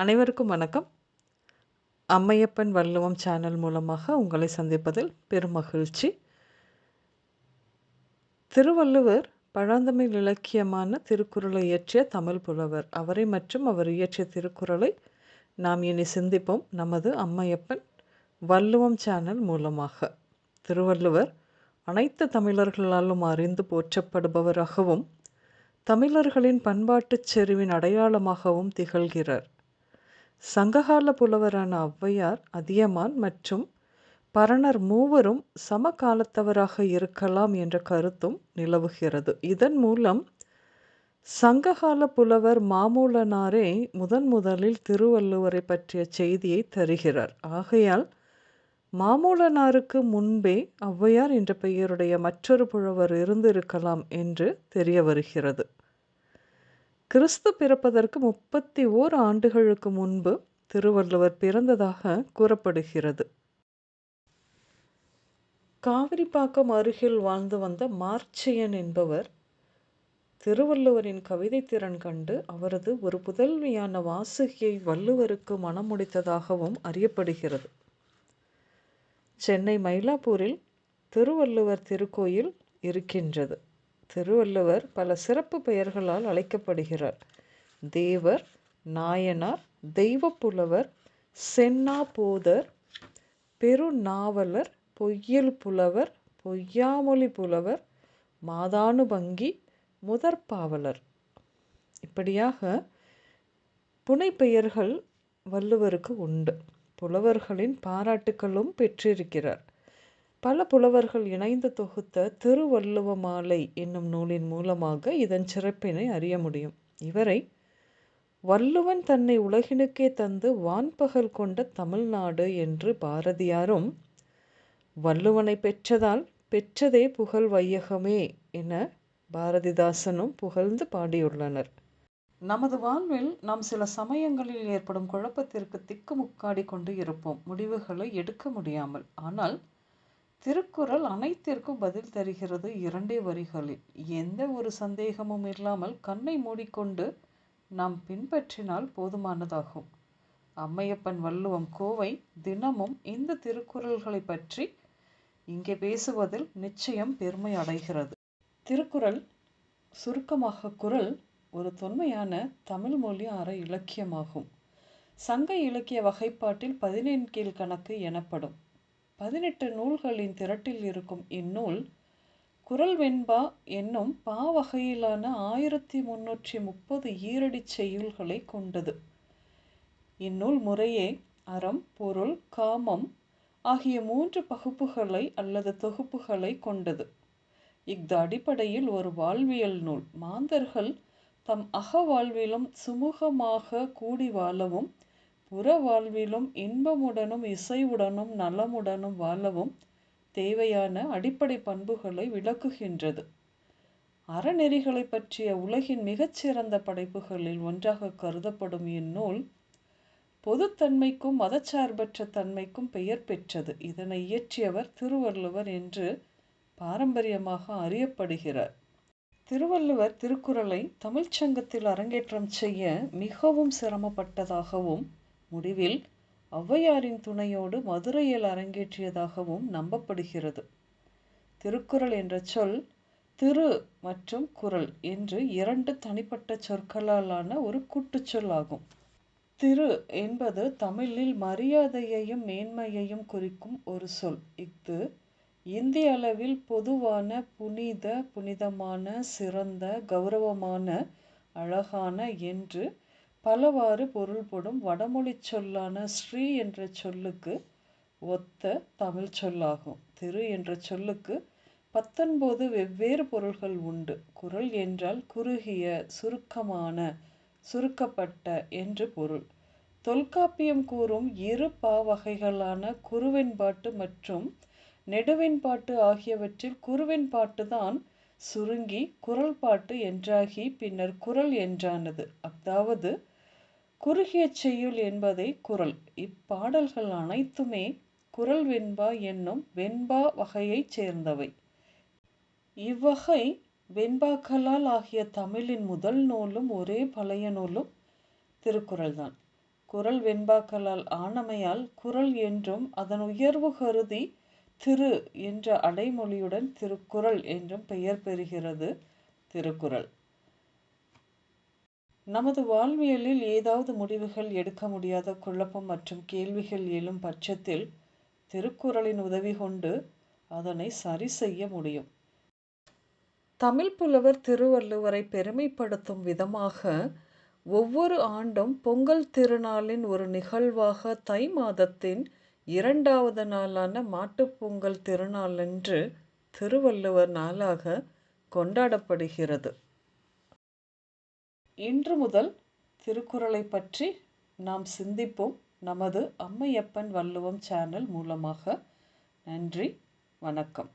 அனைவருக்கும் வணக்கம். அம்மையப்பன் வள்ளுவம் சேனல் மூலமாக உங்களை சந்திப்பதில் பெருமகிழ்ச்சி திருவள்ளுவர் பழந்தமிழ் இலக்கியமான திருக்குறளை இயற்றிய தமிழ் புலவர். அவரை மற்றும் அவர் இயற்றிய திருக்குறளை நாம் இனி சிந்திப்போம். நமது அம்மையப்பன் வள்ளுவம் சேனல் மூலமாக. திருவள்ளுவர் அனைத்து தமிழர்களாலும் அறிந்து போற்றப்படுபவராகவும் தமிழர்களின் பண்பாட்டுச் செறிவின் அடையாளமாகவும் திகழ்கிறார். சங்ககால புலவரான ஔவையார் அதியமான் மற்றும் பரணர் மூவரும் சமகாலத்தவராக இருக்கலாம் என்ற கருத்தும் நிலவுகிறது. இதன் மூலம் சங்ககால புலவர் மாமூலனாரே முதன் முதலில் திருவள்ளுவரை பற்றிய செய்தியை தருகிறார். ஆகையால் மாமூலனாருக்கு முன்பே ஔவையார் என்ற பெயருடைய மற்றொரு புலவர் இருந்திருக்கலாம் என்று தெரிய வருகிறது. கிறிஸ்து பிறப்பதற்கு முப்பத்தி ஓர் ஆண்டுகளுக்கு முன்பு திருவள்ளுவர் பிறந்ததாக கூறப்படுகிறது. காவிரிப்பாக்கம் அருகில் வாழ்ந்து வந்த மார்ச்சியன் என்பவர் திருவள்ளுவரின் கவிதை திறன் கண்டு அவரது ஒரு புதல்வியான வாசுகியை வள்ளுவருக்கு மணமுடித்ததாகவும் அறியப்படுகிறது. சென்னை மயிலாப்பூரில் திருவள்ளுவர் திருக்கோயில் இருக்கின்றது. திருவள்ளுவர் பல சிறப்பு பெயர்களால் அழைக்கப்படுகிறார். தேவர் நாயனார் தெய்வப்புலவர் சென்னா போதர் பெருநாவலர் பொய்யல் புலவர் பொய்யாமொழி புலவர் மாதானுபங்கி முதற்பாவலர். இப்படியாக புனைப்பெயர்கள் வள்ளுவருக்கு உண்டு. புலவர்களின் பாராட்டுக்களும் பெற்றிருக்கிறார். பல புலவர்கள் இணைந்து தொகுத்த திருவள்ளுவ மாலை என்னும் நூலின் மூலமாக இதன் சிறப்பினை அறிய முடியும். இவரை வள்ளுவன் தன்னை உலகினுக்கே தந்து வான்பகல் கொண்ட தமிழ்நாடு என்று பாரதியாரும் வள்ளுவனை பெற்றதால் பெற்றதே புகழ் வையகமே என பாரதிதாசனும் புகழ்ந்து பாடியுள்ளனர். நமது வாழ்வில் நாம் சில சமயங்களில் ஏற்படும் குழப்பத்திற்கு திக்குமுக்காடி கொண்டு இருப்போம். முடிவுகளை எடுக்க முடியாமல். ஆனால் திருக்குறள் அனைத்திற்கும் பதில் தருகிறது இரண்டே வரிகளில். எந்த ஒரு சந்தேகமும் இல்லாமல் கண்ணை மூடிக்கொண்டு நாம் பின்பற்றினால் போதுமானதாகும். அம்மையப்பன் வள்ளுவம் கோவை தினமும் இந்த திருக்குறள்களை பற்றி இங்கே பேசுவதில் நிச்சயம் பெருமை அடைகிறது. திருக்குறள் சுருக்கமாக குரல் ஒரு தொன்மையான தமிழ் மொழி அற இலக்கியமாகும். சங்க இலக்கிய வகைப்பாட்டில் பதினெண்கீழ் கணக்கு எனப்படும். பதினெட்டு நூல்களின் திரட்டில் இருக்கும் இந்நூல் குரல் வெண்பா என்னும் பா வகையிலான ஆயிரத்தி முன்னூற்றி முப்பது ஈரடிச் செய்யுள்களை கொண்டது. இந்நூல் முறையே அறம் பொருள் காமம் ஆகிய மூன்று பகுப்புகளை அல்லது தொகுப்புகளை கொண்டது. இஃது அடிப்படையில் ஒரு வாழ்வியல் நூல். மாந்தர்கள் தம் அக வாழ்விலும் சுமூகமாக கூடி வாழவும் புற வாழ்விலும் இன்பமுடனும் இசைவுடனும் நலமுடனும் வாழவும் தேவையான அடிப்படை பண்புகளை விளக்குகின்றது. அறநெறிகளை பற்றிய உலகின் மிகச்சிறந்த படைப்புகளில் ஒன்றாக கருதப்படும் இந்நூல் பொதுத்தன்மைக்கும் மதச்சார்பற்ற தன்மைக்கும் பெயர் பெற்றது. இதனை இயற்றியவர் திருவள்ளுவர் என்று பாரம்பரியமாக அறியப்படுகிறார். திருவள்ளுவர் திருக்குறளை தமிழ்ச்சங்கத்தில் அரங்கேற்றம் செய்ய மிகவும் சிரமப்பட்டதாகவும் முடிவில் ஔவையாரின் துணையோடு மதுரையில் அரங்கேற்றியதாகவும் நம்பப்படுகிறது. திருக்குறள் என்ற சொல் திரு மற்றும் குரல் என்று இரண்டு தனிப்பட்ட சொற்களாலான ஒரு கூட்டுச்சொல் ஆகும். திரு என்பது தமிழில் மரியாதையையும் மேன்மையையும் குறிக்கும் ஒரு சொல். இஃது இந்திய அளவில் பொதுவான புனித புனிதமான சிறந்த கௌரவமான அழகான என்று பலவாறு பொருள்படும் வடமொழி சொல்லான ஸ்ரீ என்ற சொல்லுக்கு ஒத்த தமிழ் சொல்லாகும். திரு என்ற சொல்லுக்கு பத்தொன்பது வெவ்வேறு பொருள்கள் உண்டு. குரல் என்றால் குறுகிய சுருக்கமான சுருக்கப்பட்ட என்று பொருள். தொல்காப்பியம் கூறும் இரு பா வகைகளான குறுவெண்பாட்டு மற்றும் நெடுவெண்பாட்டு ஆகியவற்றில் குறுவெண்பாட்டு தான் சுருங்கி குரல் பாட்டு என்றாகி பின்னர் குரல் என்றானது. அதாவது குறுகிய செய்யுள் என்பதே குரல் இப்பாடல்கள் அனைத்துமே குரல் வெண்பா என்னும் வெண்பா வகையைச் சேர்ந்தவை. இவ்வகை வெண்பாக்களால் ஆகிய தமிழின் முதல் நூலும் ஒரே பழைய நூலும் திருக்குறள்தான். குரல் வெண்பாக்களால் ஆனமையால் குரல் என்றும் அதன் உயர்வு கருதி திரு என்ற அடைமொழியுடன் திருக்குறள் என்றும் பெயர் பெறுகிறது திருக்குறள். நமது வாழ்வியலில் ஏதாவது முடிவுகள் எடுக்க முடியாத குழப்பம் மற்றும் கேள்விகள் எழும் பட்சத்தில் திருக்குறளின் உதவி கொண்டு அதனை சரி செய்ய முடியும். தமிழ் புலவர் திருவள்ளுவரை பெருமைப்படுத்தும் விதமாக ஒவ்வொரு ஆண்டும் பொங்கல் திருநாளின் ஒரு நிகழ்வாக தை மாதத்தின் இரண்டாவது நாளான மாட்டுப்பொங்கல் திருநாளன்று திருவள்ளுவர் நாளாக கொண்டாடப்படுகிறது. இன்று முதல் திருக்குறளை பற்றி நாம் சிந்திப்போம். நமது அம்மையப்பன் வள்ளுவம் சேனல் மூலமாக. நன்றி வணக்கம்.